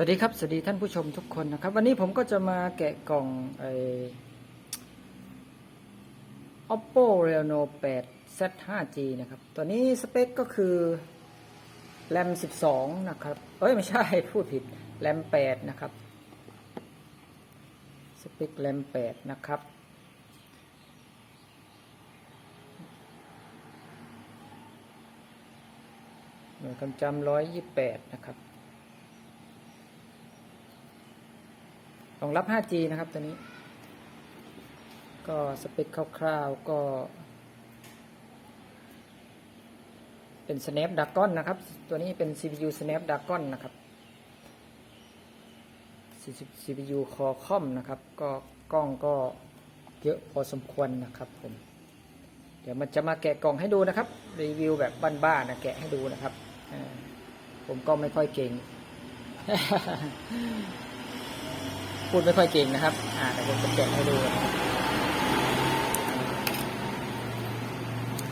สวัสดีครับ สวัสดีท่านผู้ชมทุกคนนะครับ วันนี้ผมก็จะมาแกะกล่องไอ oppo reno 8 z 5 g นะครับ ตัวนี้สเปคก็คือ ram 12 นะครับ เอ้ย ไม่ใช่ พูดผิด ram 8นะครับ สเปค ram 8นะครับ หน่วยความจำ128 นะครับ รองรับ 5G นะครับตัวนี้ ก็สเปคคร่าวๆก็ เป็น Snapdragon นะครับ ตัวนี้เป็น CPU Snapdragon นะครับ CPU Qualcomm นะครับ ก็กล้องก็เยอะพอสมควรนะครับผม เดี๋ยวมันจะมาแกะกล่องให้ดูนะครับ รีวิวแบบบ้านๆนะแกะให้ดูนะครับ ผมก็ไม่ค่อยเก่ง พูดไม่ค่อยเก่งนะครับ อ่าแต่ผมจะแกะให้ดูนะ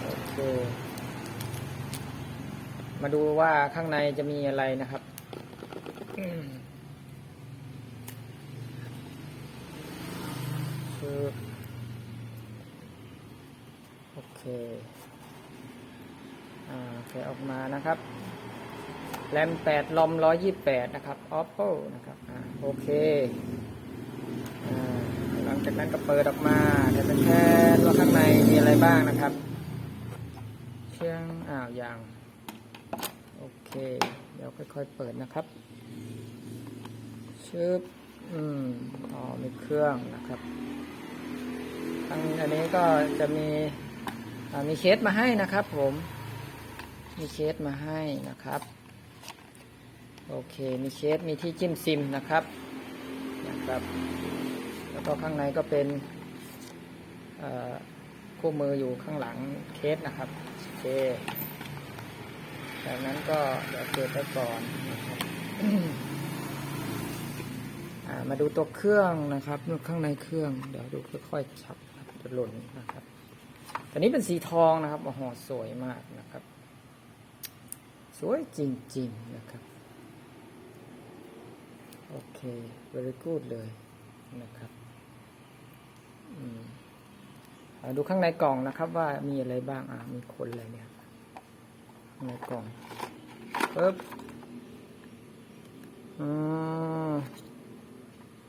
โอเคมาดูว่าข้างในจะมีอะไรนะครับคือโอเค อ่าแกะออกมานะครับแรม8ลอม128 นะครับ oppo นะครับอ่าโอเค หลังจากนั้นก็เปิดออกมาเดี๋ยวเป็นแค่ว่าข้างในมีอะไรบ้างนะครับเชียงอ้าวยังโอเค เดี๋ยวค่อยๆเปิดนะครับชึบอืมอ๋อมีเครื่องนะครับทางอันนี้ก็จะมีมีเคสมาให้นะครับ ผม มีเคสมาให้นะครับ โอเค มีเคสมีที่จิ้มซิมนะครับนะครับ ก็ข้างในก็เป็นคู่มืออยู่ข้างหลังเคสนะครับโอเคจากนั้นก็เดี๋ยวเก็บไว้ก่อนนะครับมาดูตัวเครื่องนะครับข้างในเครื่อง เดี๋ยวดูค่อยๆชับจะหล่นนะครับตัวนี้เป็นสีทองนะครับโอ้โหสวยมากนะครับ สวยจริงๆนะครับ โอเค very good เลยนะครับ ดูข้างในกล่องนะครับ ว่ามีอะไรบ้าง อ่ามีคนอะไรเนี่ยข้างในกล่องปึ๊บอืม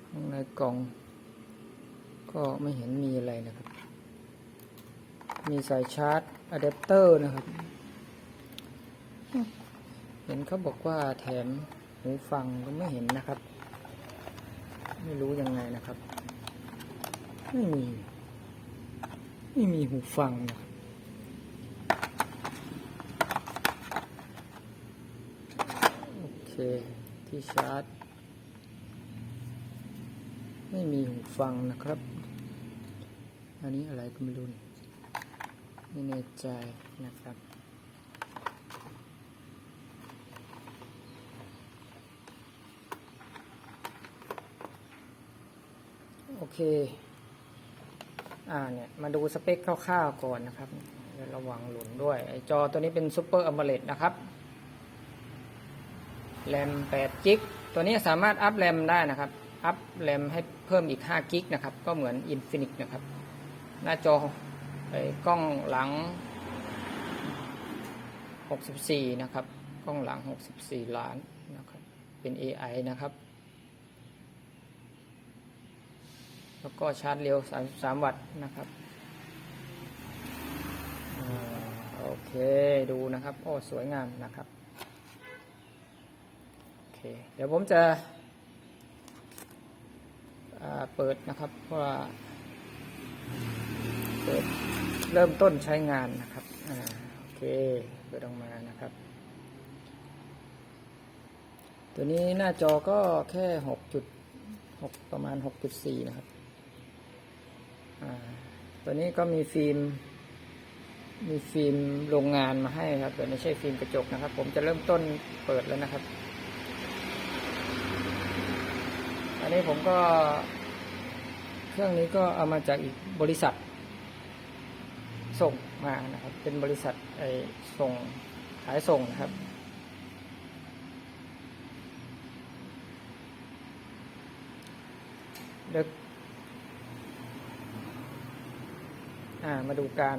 ข้างในกล่อง ก็ไม่เห็นมีอะไรนะครับ มีสายชาร์จอะแดปเตอร์นะครับ เห็นเขาบอกว่าแถมหูฟังก็ไม่เห็นนะครับ ไม่รู้ยังไงนะครับ ไม่มี ไม่มีหูฟังนะโอเค ที่ชาร์จ ไม่มีหูฟังนะครับ อันนี้อะไรก็ไม่รู้นี่ไม่แน่ใจนะครับโอเค อ่าเนี่ยมาดูสเปคคร่าวๆก่อนนะครับเดี๋ยวระวังหลุนด้วย ไอจอตัวนี้เป็นซูเปอร์อมเบล d นะครับแรม8กิกตัวนี้สามารถอัพแรมได้นะครับ อัพแรมให้เพิ่มอีก5กิกนะครับ ก็เหมือน Infinix นะครับ หน้าจอไอ้กล้องหลัง 64 นะครับ กล้องหลัง 64 ล้านนะครับ เป็น AI นะครับ แล้วก็ชาร์จเร็ว 33 วัตต์นะครับอโอเคดูนะครับ โอ้ สวยงามนะครับโอเคเดี๋ยวผมจะเปิดนะครับเพราะว่าเปิดเริ่มต้นใช้งานนะครับอโอเคเปิดออกมานะครับ ตัวนี้หน้าจอก็แค่ 6.6 ประมาณ 6.4 นะครับ ตัวนี้ก็มีฟิล์ม มีฟิล์มโรงงานมาให้ครับแต่ไม่ใช่ฟิล์มกระจกนะครับ ผมจะเริ่มต้นเปิดแล้วนะครับ อันนี้ผมก็ เครื่องนี้ก็เอามาจากอีกบริษัท ส่งมานะครับ เป็นบริษัทไอ้ส่งขายส่งนะครับลึก อ่ามาดูการ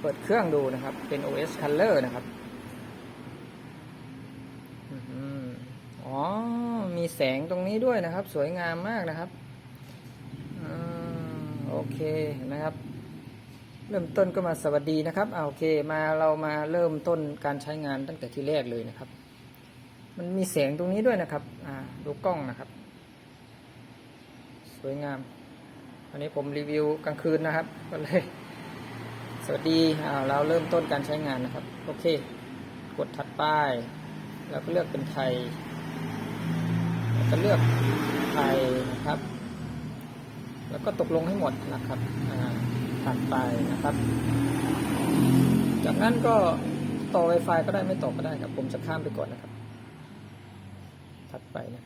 เปิดเครื่องดูนะครับ เป็น OS Color นะครับอ๋อ มีแสงตรงนี้ด้วยนะครับ สวยงามมากนะครับอโอเคนไหมครับ เริ่มต้นก็มาสวัสดีนะครับอ่าโอเค มาเรามาเริ่มต้นการใช้งานตั้งแต่ที่แรกเลยนะครับ มันมีแสงตรงนี้ด้วยนะครับ อ่า ดูกล้องนะครับ สวยงาม วันนี้ผมรีวิวกลางคืนนะครับก็เลย สวัสดีอ่าเราเริ่มต้นการใช้งานนะครับ โอเค กดถัดป้ายแล้วก็เลือกเป็นไทยแล้วก็เลือกไทยนะครับ แล้วก็ตกลงให้หมดนะครับถัดไปนะครับ จากนั้นก็ต่อ Wi-Fi ก็ได้ไม่ต่อก็ได้ครับ ผมจะข้ามไปก่อนนะครับ ถัดไปนะ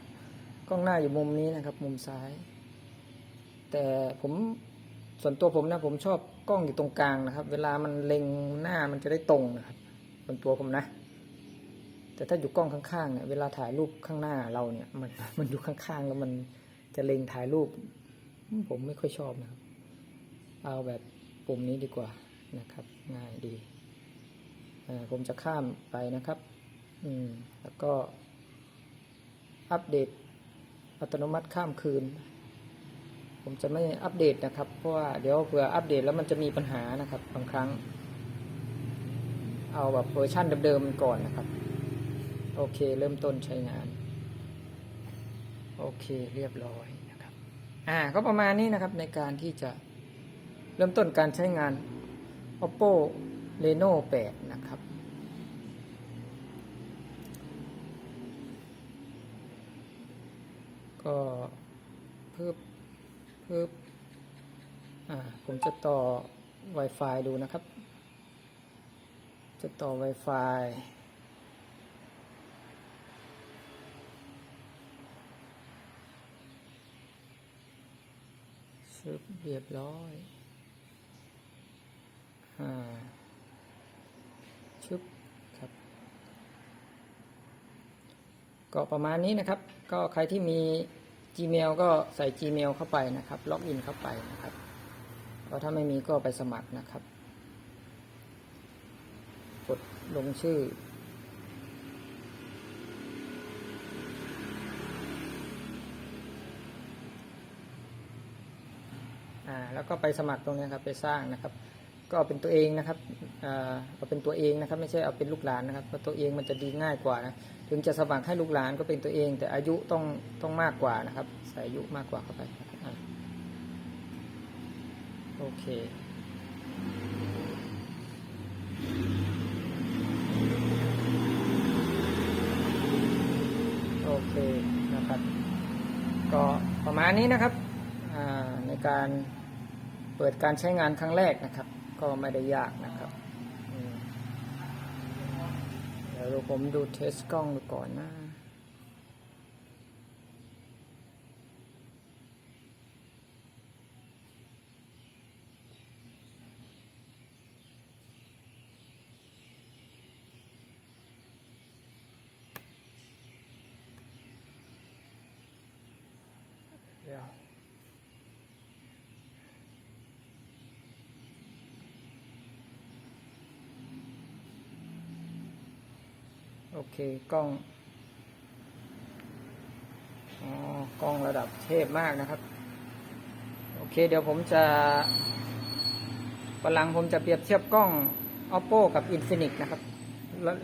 กล้องหน้าอยู่มุมนี้นะครับ มุมซ้าย แต่ผมส่วนตัวผมนะผมชอบกล้องอยู่ตรงกลางนะครับ เวลามันเล็งหน้ามันจะได้ตรงนะครับส่วนตัวผมนะ แต่ถ้าอยู่กล้องข้างๆเนี่ยเวลาถ่ายรูปข้างหน้าเราเนี่ยมันมันอยู่ข้างๆแล้วมันจะเล็งถ่ายรูป ผมไม่ค่อยชอบนะครับ เอาแบบปุ่มนี้ดีกว่านะครับ ง่ายดีผมจะข้ามไปนะครับ อืม แล้วก็อัปเดตอัตโนมัติข้ามคืน ผมจะไม่อัปเดตนะครับ เพราะว่าเดี๋ยวเผื่ออัปเดตแล้วมันจะมีปัญหานะครับ บางครั้ง เอาแบบเวอร์ชันเดิมๆก่อนนะครับ โอเค เริ่มต้นใช้งาน โอเคเรียบร้อยนะครับ อ่าก็ประมาณนี้นะครับในการที่จะเริ่มต้นการใช้งาน oppo reno 8 นะครับก็เพิ่ม เพิ่มอ่าผมจะต่อ Wi-Fi ดูนะครับ จะต่อ Wi-Fi ชึบเรียบร้อยอ่าชึบครับ ก็ประมาณนี้นะครับ ก็ใครที่มี Gmail ก็ใส่ Gmail เข้าไปนะครับ ล็อกอินเข้าไปนะครับก็ถ้าไม่มีก็ไปสมัครนะครับ กดลงชื่อ อ่า แล้วก็ไปสมัครตรงนี้ครับ ไปสร้างนะครับ ก็เอาเป็นตัวเองนะครับเอาเป็นตัวเองนะครับ ไม่ใช่เอาเป็นลูกหลานนะครับเพราะตัวเองมันจะดีง่ายกว่านะถึงจะสมัครให้ลูกหลานก็เป็นตัวเอง แต่อายุต้องต้องมากกว่านะครับใส่อายุมากกว่าเข้าไปอโอเคโอเคนะครับ ก็ประมาณนี้นะครับในการเปิดการใช้งานครั้งแรกนะครับ ก็ไม่ได้ยากนะครับเดี๋ยวผมดูเทสกล้องดูก่อนนะเดี๋ยว โอเคกล้องอ๋อกล้องระดับเทพมากนะครับ โอเค เดี๋ยวผมจะวันหลังผมจะเปรียบเทียบกล้อง oppo กับ infinix นะครับ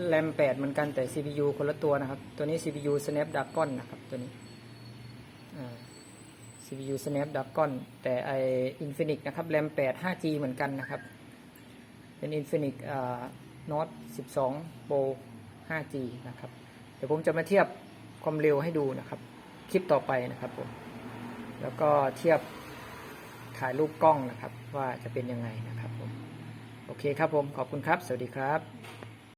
แรม8เหมือนกันแต่ CPU คนละตัวนะครับ ตัวนี้ CPU snapdragon นะครับ ตัวนี้ CPU Snapdragon แต่ไอ Infinix นะครับ RAM 8 5G เหมือนกันนะครับ เป็น Infinix อ่า Note 12 Pro 5G นะครับ เดี๋ยวผมจะมาเทียบความเร็วให้ดูนะครับ คลิปต่อไปนะครับผม แล้วก็เทียบถ่ายรูปกล้องนะครับ ว่าจะเป็นยังไงนะครับผม โอเคครับผม ขอบคุณครับ สวัสดีครับ